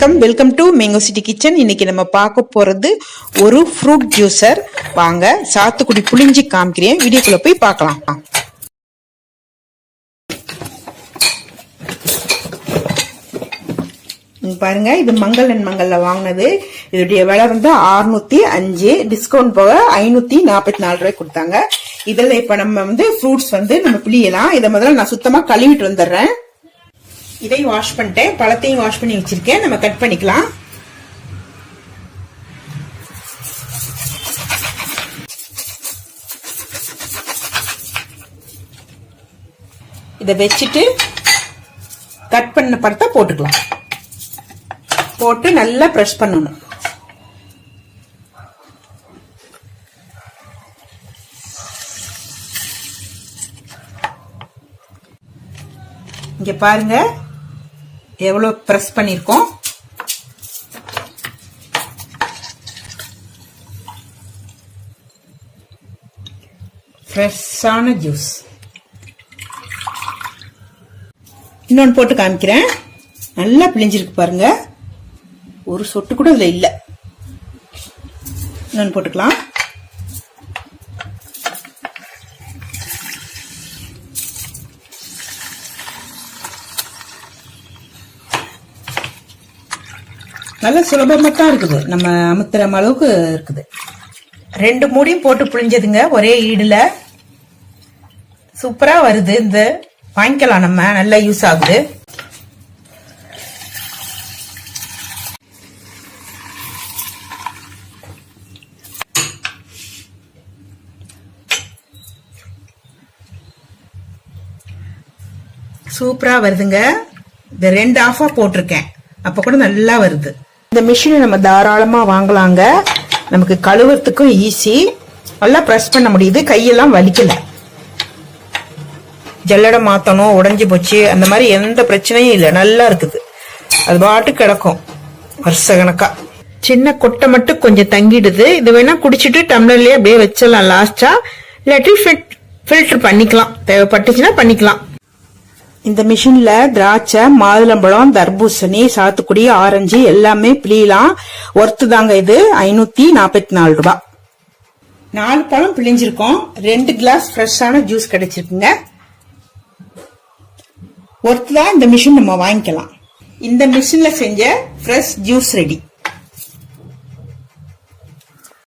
வணக்கம். Welcome to mango city kitchen இன்னைக்கு நம்ம பார்க்க போறது ஒரு ஃப்ரூட் ஜூஸர் வாங்க சாத்துக்குடி புளிஞ்சி காமிக்கிறேன். வீடியோக்குள்ள போய் பார்க்கலாம். பாருங்க இது மங்கள் அண்ட் மங்கல்ல வாங்கினது. இதோடைய விலை வந்து 605 அஞ்சு டிஸ்கவுண்ட் போக ஐநூத்தி நாற்பத்தி நாலு ரூபாய் கொடுத்தாங்க. இதுல இப்ப நம்ம வந்து ஃப்ரூட்ஸ் வந்து நம்ம பிழியலாம் இதை முதல்ல நான் சுத்தமா கழுவிட்டு வந்துடுறேன். இதையும் வாஷ் பண்ணிட்டேன். பழத்தையும் வாஷ் பண்ணி வச்சிருக்கேன். நம்ம கட் பண்ணிக்கலாம். இதை வச்சுட்டு கட் பண்ண பழத்தை போட்டுக்கலாம். போட்டு நல்லா ப்ரெஷ் பண்ணணும். இங்க பாருங்க. எவ்வளவு பிரஸ் பண்ணிருக்கோம்? ஃப்ரெஷ்ஷான ஜூஸ் இன்னொன்று போட்டு காமிக்கிறேன். நல்லா பிழிஞ்சிருக்கு பாருங்க. ஒரு சொட்டு கூட இதுல இல்ல. இன்னொன்று போட்டுக்கலாம். நல்ல சுலபமாக தான் இருக்குது. நம்ம அமுத்துற அளவுக்கு இருக்குது. ரெண்டு மூடியும் போட்டு புழிஞ்சதுங்க ஒரே ஈடுல. சூப்பரா வருது இந்த. வாங்கிக்கலாம் நம்ம நல்லா யூஸ் ஆகுது. சூப்பரா வருதுங்க. இந்த ரெண்டு ஆஃபா போட்டிருக்கேன். அப்ப கூட நல்லா வருது. இந்த மிஷினை நம்ம தாராளமாக வாங்கலாங்க. நமக்கு கழுவுறதுக்கும் ஈஸி நல்லா ப்ரெஸ் பண்ண முடியுது. கையெல்லாம் வலிக்கல. ஜல்லடை மாற்றணும் உடஞ்சி போச்சு. அந்த மாதிரி எந்த பிரச்சனையும் இல்லை. நல்லா இருக்குது. அது பாட்டு கிடக்கும். வருஷ கணக்கா சின்ன கொட்டை மட்டும் கொஞ்சம் தங்கிடுது. இது வேணா குடிச்சிட்டு டம்ளர்லயே அப்படியே வச்சிடலாம். லாஸ்டா இல்லாட்டி ஃபில்டர் பண்ணிக்கலாம். தேவைப்பட்டுச்சுன்னா பண்ணிக்கலாம். இந்த மிஷின்ல திராட்சை மாதுளம்பழம் தர்பூசணி சாத்துக்குடி ஆரஞ்சு எல்லாமே பிழியலாம் ஒர்த்து தாங்க இது. ஐநூத்தி நாற்பத்தி நாலு ரூபாய் நாலு பழம் பிழிஞ்சிருக்கோம் ரெண்டு கிளாஸ் ஃப்ரெஷ்ஷான ஜூஸ் கிடைச்சிருக்குங்க. ஒர்த்து தான் இந்த மிஷின் நம்ம வாங்கிக்கலாம். இந்த மிஷின்ல செஞ்ச ஃப்ரெஷ் ஜூஸ் ரெடி